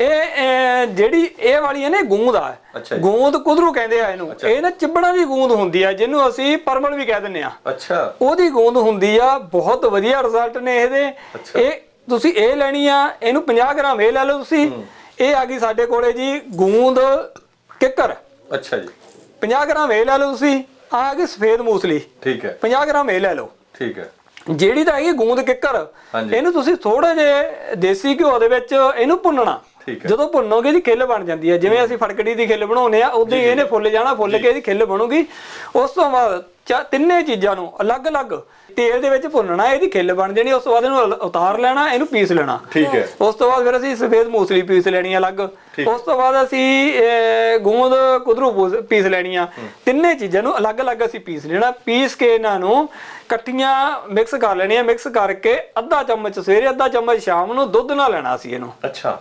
ਇਹ ਜਿਹੜੀ ਇਹ ਵਾਲੀ ਹੈ ਨਾ ਗੂੰਦ ਆ। ਗੂੰਦ ਕੁਦਰੂ ਕਹਿੰਦੇ ਆ ਇਹਨੂੰ। ਇਹ ਨਾ ਚਿਬੜਾਂ ਦੀ ਗੂੰਦ ਹੁੰਦੀ ਆ ਜਿਹਨੂੰ ਅਸੀਂ ਪਰਮਲ ਵੀ ਕਹਿ ਦਿੰਦੇ ਆ। ਅੱਛਾ। ਉਹਦੀ ਗੂੰਦ ਹੁੰਦੀ ਆ ਬਹੁਤ ਵਧੀਆ ਰਿਜ਼ਲਟ ਨੇ ਇਹਦੇ। ਇਹ ਤੁਸੀਂ ਇਹ ਲੈਣੀ ਆ ਇਹਨੂੰ 50 ਗ੍ਰਾਮ ਇਹ ਲੈ ਲਓ ਤੁਸੀਂ। ਇਹ ਆ ਗਈ ਸਾਡੇ ਕੋਲੇ ਜੀ ਗੂੰਦ ਕਿੱਕਰ। ਅੱਛਾ ਜੀ। 50 ਗ੍ਰਾਮ ਇਹ ਲੈ ਲਓ ਤੁਸੀਂ। ਆ ਗਈ ਸਫੇਦ ਮੂਸਲੀ। ਠੀਕ ਹੈ। 50 ਗ੍ਰਾਮ ਇਹ ਲੈ ਲਓ। ਠੀਕ ਹੈ। ਜਿਹੜੀ ਤਾਂ ਹੈਗੀ ਗੂੰਦ ਕਿੱਕਰ। ਇਹਨੂੰ ਤੁਸੀਂ ਥੋੜੇ ਜਿਹੇ ਦੇਸੀ ਘਿਓ ਦੇ ਵਿੱਚ ਇਹਨੂੰ ਭੁੰਨਣਾ। ਜਦੋਂ ਭੁੰਨੋਗੇ ਇਹਦੀ ਖਿੱਲ ਬਣ ਜਾਂਦੀ ਹੈ। ਜਿਵੇਂ ਅਸੀਂ ਫੜਕੜੀ ਦੀ ਖਿੱਲ ਬਣਾਉਂਦੇ ਆ ਉਦੋਂ ਹੀ ਇਹਨੇ ਫੁੱਲ ਜਾਣਾ ਫੁੱਲ ਕੇ ਇਹਦੀ ਖਿੱਲ ਬਣੂਗੀ। ਉਸ ਤੋਂ ਬਾਅਦ ਚਾ- ਤਿੰਨੇ ਚੀਜ਼ਾਂ ਨੂੰ ਅਲੱਗ-ਅਲੱਗ ਤੇਲ ਦੇ ਵਿੱਚ ਭੁੰਨਣਾ ਇਹਦੀ ਖਿੱਲ ਬਣ ਜਾਣੀ ਉਸ ਤੋਂ ਬਾਅਦ ਇਹਨੂੰ ਉਤਾਰ ਲੈਣਾ ਇਹਨੂੰ ਪੀਸ ਲੈਣਾ। ਠੀਕ ਹੈ। ਉਸ ਤੋਂ ਬਾਅਦ ਫਿਰ ਅਸੀਂ ਸਫੇਦ ਮੂਸਲੀ ਪੀਸ ਲੈਣੀ ਅਲੱਗ। ਉਸ ਤੋਂ ਬਾਅਦ ਅਸੀਂ ਗੂੰਦ ਕੁਦਰੂ ਪੂਸ- ਲੈਣੀ ਆ। ਤਿੰਨੇ ਚੀਜ਼ਾਂ ਨੂੰ ਅਲੱਗ-ਅਲੱਗ ਅਸੀਂ ਪੀਸ ਲੈਣਾ। ਪੀਸ ਕੇ ਇਹਨਾਂ ਨੂੰ ਇਕੱਠੀਆਂ ਮਿਕਸ ਕਰ ਲੈਣੀਆਂ। ਮਿਕਸ ਕਰਕੇ ਅੱਧਾ ਚਮਚ ਸਵੇਰੇ ਅੱਧਾ ਚਮਚ ਸ਼ਾਮ ਨੂੰ ਦੁੱਧ ਨਾਲ ਲੈਣਾ ਅਸੀਂ ਇਹਨੂੰ। ਅੱਛਾ।